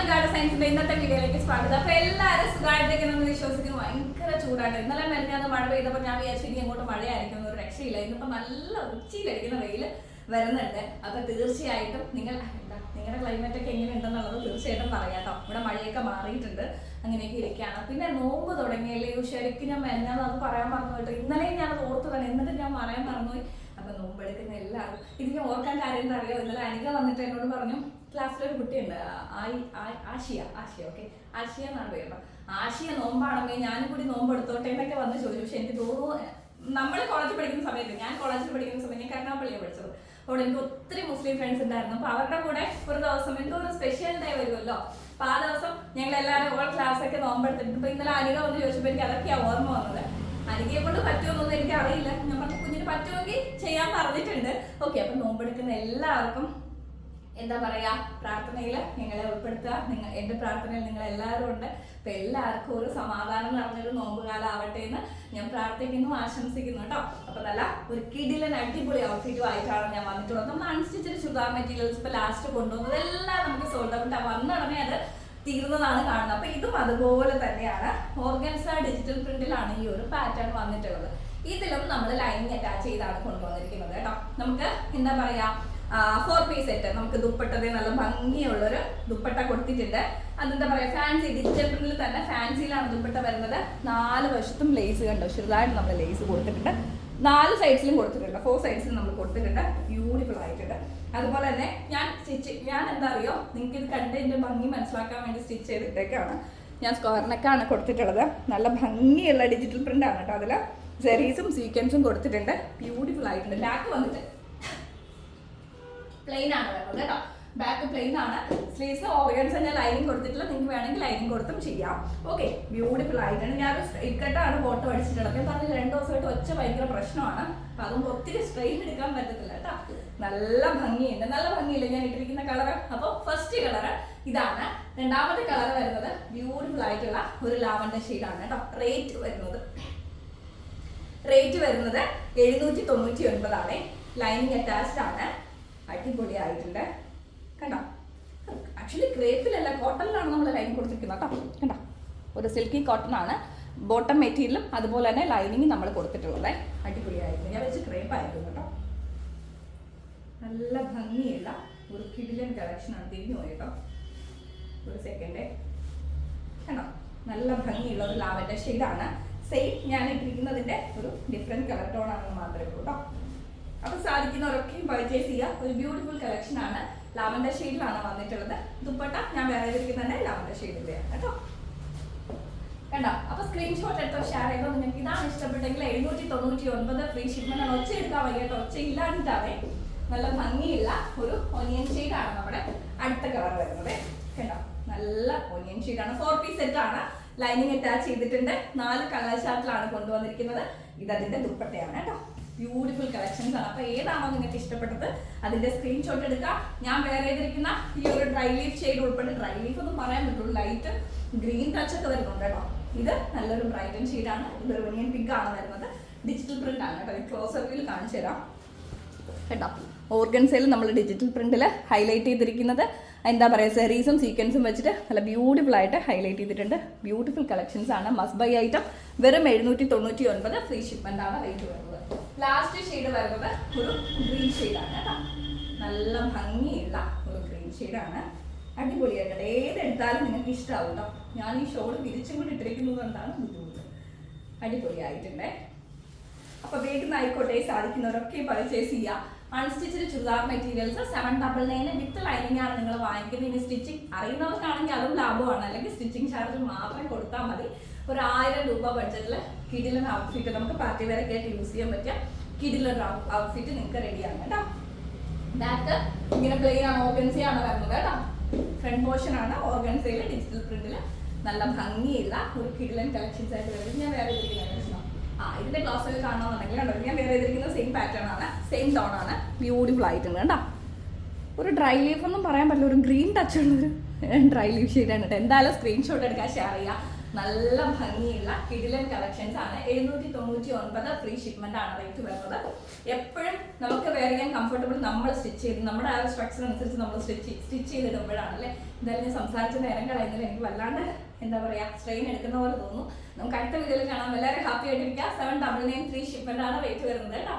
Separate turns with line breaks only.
എല്ലാവർക്കും ഗാർഡ് സയൻസിന്റെ ഇന്നത്തെ വീഡിയോയിലേക്ക് സ്വാഗതം. അപ്പൊ എല്ലാവരും സുഖമായിട്ടേക്കെന്ന് വിശ്വസിക്കുന്നു. ഭയങ്കര ചൂടായിട്ട് ഇന്നലെ മെനഞ്ഞാന്ന് മഴ പെയ്തപ്പോൾ ഞാൻ വിചാരിച്ചു ഇനി അങ്ങോട്ട് മഴയായിരിക്കും ഒരു രക്ഷയില്ല. ഇന്നിപ്പോ നല്ല ഉച്ചയിലടിക്കുന്ന വെയിൽ വരുന്നുണ്ട്. അപ്പൊ തീർച്ചയായിട്ടും നിങ്ങൾ നിങ്ങളുടെ ക്ലൈമറ്റ് ഒക്കെ എങ്ങനെ ഉണ്ടെന്നുള്ളത് തീർച്ചയായിട്ടും പറയാം കേട്ടോ. ഇവിടെ മഴയൊക്കെ മാറിയിട്ടുണ്ട്. അങ്ങനെയൊക്കെ ഇരിക്കുകയാണ്. പിന്നെ നോമ്പ് തുടങ്ങിയല്ലേ? ശരിക്കും ഞാൻ മെനഞ്ഞാന്ന് അത് പറയാൻ മറന്നു കേട്ടോ. ഇന്നലെയും ഞാൻ ഓർത്ത് തന്നെ. എന്നിട്ട് ഞാൻ പറയാൻ മറന്നുപോയി. അപ്പൊ നോമ്പെടുക്കുന്ന എല്ലാവരും. ഇത് ഞാൻ ഓർക്കാൻ കാര്യം എന്താ അറിയോ? ഇന്നലെ അനിക വന്നിട്ട് എന്നോട് പറഞ്ഞു ക്ലാസ്സിലൊരു കുട്ടിയുണ്ട് ആഷിയ ആഷിയ ഓക്കെ ആഷിയ എന്നാണ് പേര് ആഷിയ നോമ്പാണെങ്കിൽ ഞാനും കൂടി നോമ്പ് എടുത്തോട്ടെ എന്നൊക്കെ വന്ന് ചോദിച്ചു. പക്ഷെ എനിക്ക് തോന്നുന്നു നമ്മൾ കോളേജിൽ പഠിക്കുന്ന സമയത്ത് ഞാൻ കോളേജിൽ പഠിക്കുന്ന സമയത്ത് ഞാൻ കരുനാപ്പള്ളിയാണ് പഠിച്ചത്. അവിടെ എനിക്ക് ഒത്തിരി മുസ്ലിം ഫ്രണ്ട്സ് ഉണ്ടായിരുന്നു. അപ്പൊ അവരുടെ കൂടെ ഒരു ദിവസം എന്തോ ഒരു സ്പെഷ്യൽ ഡേ വരുമല്ലോ. അപ്പൊ ആ ദിവസം ഞങ്ങൾ എല്ലാവരും ഓൾ ക്ലാസ് ഒക്കെ നോമ്പെടുത്തിട്ട് ഇപ്പൊ ഇന്നലെ അനിക വന്ന് ചോദിച്ചപ്പോൾ എനിക്ക് അതൊക്കെയാണ് ഓർമ്മ വന്നത്. അനികയെ കൊണ്ട് പറ്റുമെന്നൊന്നും എനിക്ക് അറിയില്ല പറഞ്ഞ കുഞ്ഞിന് പറ്റുമെങ്കിൽ ചെയ്യാൻ പറഞ്ഞിട്ടുണ്ട്. ഓക്കെ അപ്പൊ നോമ്പെടുക്കുന്ന എല്ലാവർക്കും എന്താ പറയാ പ്രാർത്ഥനയിൽ നിങ്ങളെ ഉൾപ്പെടുത്തുക. നിങ്ങൾ എന്റെ പ്രാർത്ഥനയിൽ നിങ്ങൾ എല്ലാവരും ഉണ്ട്. അപ്പൊ എല്ലാവർക്കും ഒരു സമാധാനം നിറഞ്ഞൊരു നോമ്പുകാലം ആവട്ടെ എന്ന് ഞാൻ പ്രാർത്ഥിക്കുന്നു ആശംസിക്കുന്നു കേട്ടോ. അപ്പൊ നല്ല ഒരു കിടിലൻ അടിപൊളി ഔട്ട്ഫിറ്റും ആയിട്ടാണ് ഞാൻ വന്നിട്ടുള്ളത്. നമ്മൾ അൺസ്റ്റിച്ചഡ് ചുതാ മെറ്റീരിയൽസ് ഇപ്പൊ ലാസ്റ്റ് കൊണ്ടുവന്നത്. എല്ലാം നമുക്ക് സോൾഡ് ഔട്ട് വന്നുടനെ അത് തീർന്നതാണ് കാണുന്നത്. അപ്പൊ ഇതും അതുപോലെ തന്നെയാണ്. ഓർഗൻസ ഡിജിറ്റൽ പ്രിന്റിലാണ് ഈ ഒരു പാറ്റേൺ വന്നിട്ടുള്ളത്. ഇതിലും നമ്മൾ ലൈനിങ് അറ്റാച്ച് ചെയ്താണ് കൊണ്ടുവന്നിരിക്കുന്നത് കേട്ടോ. നമുക്ക് എന്താ പറയാ ഫോർ പീസ് സെറ്റ് നമുക്ക് ദുപ്പട്ടത് നല്ല ഭംഗിയുള്ളൊരു ദുപ്പട്ട കൊടുത്തിട്ടുണ്ട്. അതെന്താ പറയാ ഫാൻസി ഡിജിറ്റൽ പ്രിന്റിൽ തന്നെ ഫാൻസിയിലാണ് ദുപ്പട്ട വരുന്നത്. നാല് വശത്തും ലേസ് കണ്ടോ? ചെറുതായിട്ട് നമ്മൾ ലേസ് കൊടുത്തിട്ടുണ്ട്. നാല് സൈഡ്സിലും കൊടുത്തിട്ടുണ്ട്. ഫോർ സൈഡ്സിലും നമ്മൾ കൊടുത്തിട്ടുണ്ട്. ബ്യൂട്ടിഫുൾ ആയിട്ടുണ്ട് അതുപോലെ തന്നെ ഞാൻ സ്റ്റിച്ച് ഞാൻ എന്താ അറിയോ? നിങ്ങൾക്ക് ഇത് കണ്ട് എന്റെ ഭംഗി മനസ്സിലാക്കാൻ വേണ്ടി സ്റ്റിച്ച് ചെയ്തിട്ടേക്കാണ്. ഞാൻ സ്ക്വയറിനൊക്കെയാണ് കൊടുത്തിട്ടുള്ളത്. നല്ല ഭംഗിയുള്ള ഡിജിറ്റൽ പ്രിന്റ് ആണ് കേട്ടോ അതിൽ സെറീസും സീക്വൻസും കൊടുത്തിട്ടുണ്ട്. ബ്യൂട്ടിഫുൾ ആയിട്ടുണ്ട് ലാക്ക് വന്നിട്ട്. പ്ലെയിൻ ആണ് വരുന്നത് കേട്ടോ. ബാക്ക് പ്ലെയിൻ ആണ്. സ്ലീവ്സ് ഓർഗൻസ് തന്നെ ലൈനിങ് കൊടുത്തിട്ടില്ല നിങ്ങൾക്ക് വേണമെങ്കിൽ ലൈനിങ് കൊടുത്തും ചെയ്യാം. ഓക്കെ ബ്യൂട്ടിഫുൾ ആയിട്ടാണ് ഞാൻ ഇക്കട്ടാണ് ഫോട്ടോ അടിച്ചിട്ടുള്ളത്. ഞാൻ പറഞ്ഞ രണ്ട് ദിവസമായിട്ട് ഒച്ച ഭയങ്കര പ്രശ്നമാണ്. അപ്പൊ അതുകൊണ്ട് ഒത്തിരി സ്ട്രെയിൻ എടുക്കാൻ പറ്റത്തില്ല കേട്ടോ. നല്ല ഭംഗിയുണ്ട്. നല്ല ഭംഗിയില്ല? ഞാൻ ഇട്ടിരിക്കുന്ന കളർ അപ്പോൾ ഫസ്റ്റ് കളർ ഇതാണ്. രണ്ടാമത്തെ കളർ വരുന്നത് ബ്യൂട്ടിഫുൾ ആയിട്ടുള്ള ഒരു ലാവൻഡർ ഷെയ്ഡാണ് കേട്ടോ. റേറ്റ് വരുന്നത്. റേറ്റ് വരുന്നത് എഴുന്നൂറ്റി തൊണ്ണൂറ്റി ഒൻപതാണ് ലൈനിങ് അറ്റാച്ച്ഡ് ആണ്. അടിപൊളിയായിട്ടുണ്ട്. കണ്ടോ? ആക്ച്വലി ക്രേപ്പിലല്ല കോട്ടണിലാണ് നമ്മൾ ലൈനിങ് കൊടുത്തിരിക്കുന്നത് കേട്ടോ. കണ്ടോ? ഒരു സിൽക്കി കോട്ടൺ ആണ്. ബോട്ടം മെറ്റീരിയലും അതുപോലെ തന്നെ ലൈനിങ് നമ്മൾ കൊടുത്തിട്ടുള്ളത്. അടിപൊളിയായിരുന്നു ഞാൻ വെച്ച് ക്രേപ്പ് ആയിരുന്നു കേട്ടോ. നല്ല ഭംഗിയുള്ള ഒരു കിടിലൻ കളക്ഷൻ ആണ്. തിരിഞ്ഞു പോയി കേട്ടോ. ഒരു സെക്കൻഡ് കണ്ടോ? നല്ല ഭംഗിയുള്ള ഒരു ലാവൻഡർ ഷെയ്ഡാണ്. സെയിം ഞാൻ ഇട്ടിരിക്കുന്നതിന്റെ ഒരു ഡിഫറെന്റ് കളർ ടോൺ ആണെന്ന് മാത്രമേ ഉള്ളൂ കേട്ടോ. അപ്പൊ സാധിക്കുന്നവരൊക്കെയും പർച്ചേസ് ചെയ്യുക. ഒരു ബ്യൂട്ടിഫുൾ കളക്ഷൻ ആണ്. ലാവൻഡർ ഷെയ്ഡിലാണ് വന്നിട്ടുള്ളത്. ദുപ്പട്ട ഞാൻ വേറെ തന്നെ ലാവൻഡർ ഷെയ്ഡിന്റെയാണ് കേട്ടോ. കണ്ടോ? അപ്പൊ സ്ക്രീൻഷോട്ട് എടുത്തോ ഷെയർ ചെയ്തോ. നിങ്ങൾക്ക് ഇതാണ് ഇഷ്ടപ്പെട്ടെങ്കിൽ എഴുന്നൂറ്റി തൊണ്ണൂറ്റി ഒൻപത് ഫ്രീ ഷിപ്മെന്റ് ആണ്. ഒച്ച എടുക്കാൻ വയ്യട്ടോ ഒച്ച ഇല്ലാണ്ടിട്ടാവേ നല്ല ഭംഗിയുള്ള ഒരു ഒനിയൻ ഷെയ്ഡാണ് നമ്മുടെ അടുത്ത കളർ വരുന്നത്. കേട്ടോ നല്ല ഒനിയൻ ഷെയ്ഡാണ് ഫോർ പീസ് സെറ്റ് ആണ്. ലൈനിങ് അറ്റാച്ച് ചെയ്തിട്ടുണ്ട്. നാല് കളർ ചാർട്ടിലാണ് കൊണ്ടുവന്നിരിക്കുന്നത്. ഇത് അതിന്റെ ദുപ്പട്ടയാണ് കേട്ടോ. ബ്യൂട്ടിഫുൾ കളക്ഷൻസ് ആണ്. അപ്പൊ ഏതാണോ നിങ്ങൾക്ക് ഇഷ്ടപ്പെട്ടത് അതിന്റെ സ്ക്രീൻഷോട്ട് എടുക്കുക ഞാൻ വേറെ ചെയ്തിരിക്കുന്ന ഈ ഒരു ഡ്രൈ ലീഫ് ഷെയ്ഡ് ഉൾപ്പെടെ ഡ്രൈ ലീഫ് ഒന്നും പറയാൻ പറ്റുള്ളൂ ലൈറ്റ് ഗ്രീൻ ടച്ച് ഒക്കെ വരുന്നുണ്ട് കേട്ടോ. ഇത് നല്ലൊരു ബ്രൈറ്റൻ ഷെയ്ഡാണ് ഒനിയൻ പിങ്ക് ആണ് വരുന്നത്. ഡിജിറ്റൽ പ്രിന്റ് ആണ് കേട്ടോ. ക്ലോസ് വ്യൂ കാണിച്ചു തരാം. കേട്ടോ. ഓർഗൻസയിൽ നമ്മൾ ഡിജിറ്റൽ പ്രിന്റിൽ ഹൈലൈറ്റ് ചെയ്തിരിക്കുന്നത്. എന്താ പറയുക സെറീസും സീക്വൻസും വെച്ചിട്ട് നല്ല ബ്യൂട്ടിഫുൾ ആയിട്ട് ഹൈലൈറ്റ് ചെയ്തിട്ടുണ്ട്. ബ്യൂട്ടിഫുൾ കളക്ഷൻസ് ആണ്. മസ്റ്റ് ബൈ ഐറ്റം വെറും എഴുന്നൂറ്റി തൊണ്ണൂറ്റി ഒൻപത്. ഫ്രീ ഷിപ്മെന്റ് ആണ് റേറ്റ് വരുന്നത്. ലാസ്റ്റ് ഷെയ്ഡ് വരുന്നത് ഒരു ഗ്രീൻ ഷെയ്ഡാണ് കേട്ടോ. നല്ല ഭംഗിയുള്ള ഒരു ഗ്രീൻ ഷെയ്ഡാണ് അടിപൊളിയായിട്ട് ഏതെടുത്താലും നിങ്ങൾക്ക് ഇഷ്ടമാവും കേട്ടോ. ഞാൻ ഈ ഷോൾ വിരിച്ചും കൂടി ഇട്ടിരിക്കുന്നത് കൊണ്ടാണ് ബുദ്ധിമുട്ട് അടിപൊളിയായിട്ടുണ്ടേ. അപ്പൊ വേഗം ആയിക്കോട്ടെ സാധിക്കുന്നവരൊക്കെ പർച്ചേസ് ചെയ്യുക unstitched churidar materials seven double nine with lining ആണ് നിങ്ങൾ വാങ്ങിക്കുന്നത്. ഇനി സ്റ്റിച്ചിങ് അറിയുന്നവർക്കാണെങ്കിൽ അതും ലാഭമാണ്. അല്ലെങ്കിൽ സ്റ്റിച്ചിങ് ചാർജ് മാത്രം കൊടുത്താൽ മതി. ഒരു ആയിരം രൂപ ബഡ്ജറ്റിൽ കിടിലൻ ഔട്ട്ഫിറ്റ് നമുക്ക് പാർട്ടി വരെ ആയിട്ട് യൂസ് ചെയ്യാൻ പറ്റിയ കിടിലൻ ഔട്ട്ഫിറ്റ് നിങ്ങൾക്ക് റെഡിയാണ് കേട്ടോ. ബാക്ക് ഇങ്ങനെ പ്ലെയിൻ ആണ് ഓർഗൻസി ആണ് വരുന്നത് കേട്ടോ. ഫ്രണ്ട് പോർഷൻ ആണ് ഓർഗൻസയിൽ ഡിജിറ്റൽ പ്രിന്റിൽ നല്ല ഭംഗിയുള്ള ഒരു കിഡിലൻ കളക്ഷൻസ് ആയിട്ട് വരുന്നത് ഞാൻ വേറെ ഇരിക്കുന്ന പ്രശ്നം ആ ഇതിന്റെ ക്ലാസ്സിൽ കാണണമെന്നുണ്ടെങ്കിൽ കണ്ടോ ഞാൻ വേറെ ഇതിരിക്കുന്ന സെയിം പാറ്റേൺ ആണ്. സെയിം ടോൺ ആണ്. ബ്യൂട്ടിഫുൾ ആയിട്ടുണ്ട് കേട്ടോ. ഒരു ഡ്രൈ ലീഫ് ഒന്നും പറയാൻ പറ്റില്ല ഒരു ഗ്രീൻ ടച്ച് ഉള്ളൊരു ഡ്രൈ ലീഫ് ഷെയ്ഡാണ് കേട്ടോ. എന്തായാലും സ്ക്രീൻഷോട്ട് എടുക്കാൻ ഷെയർ ചെയ്യുക നല്ല ഭംഗിയുള്ള കിടിലൻ കളക്ഷൻസ് ആണ്. എഴുന്നൂറ്റി തൊണ്ണൂറ്റി ഒൻപത് ഫ്രീ ഷിപ്മെന്റ് ആണ് റേറ്റ് വരുന്നത്. എപ്പോഴും നമുക്ക് വേറെ ഞാൻ കംഫർട്ടബിൾ നമ്മൾ സ്റ്റിച്ച് ചെയ്ത് നമ്മുടെ ആ സ്ട്രക്ചർ അനുസരിച്ച് നമ്മൾ സ്റ്റിച്ച് സ്റ്റിച്ച് ചെയ്തിടുമ്പോഴാണ് അല്ലേ എന്തായാലും ഞാൻ സംസാരിച്ച നേരം കളയുന്നില്ല എനിക്ക് വല്ലാണ്ട് എന്താ പറയാ സ്ട്രെയിൻ എടുക്കുന്ന പോലെ തോന്നുന്നു. നമുക്ക് അടുത്ത വീഡിയോയിൽ കാണാം. എല്ലാവരും ഹാപ്പി ആയിട്ടിരിക്കുക. Seven double nine free shipment ആണ് റേറ്റ് വരുന്നത് കേട്ടോ.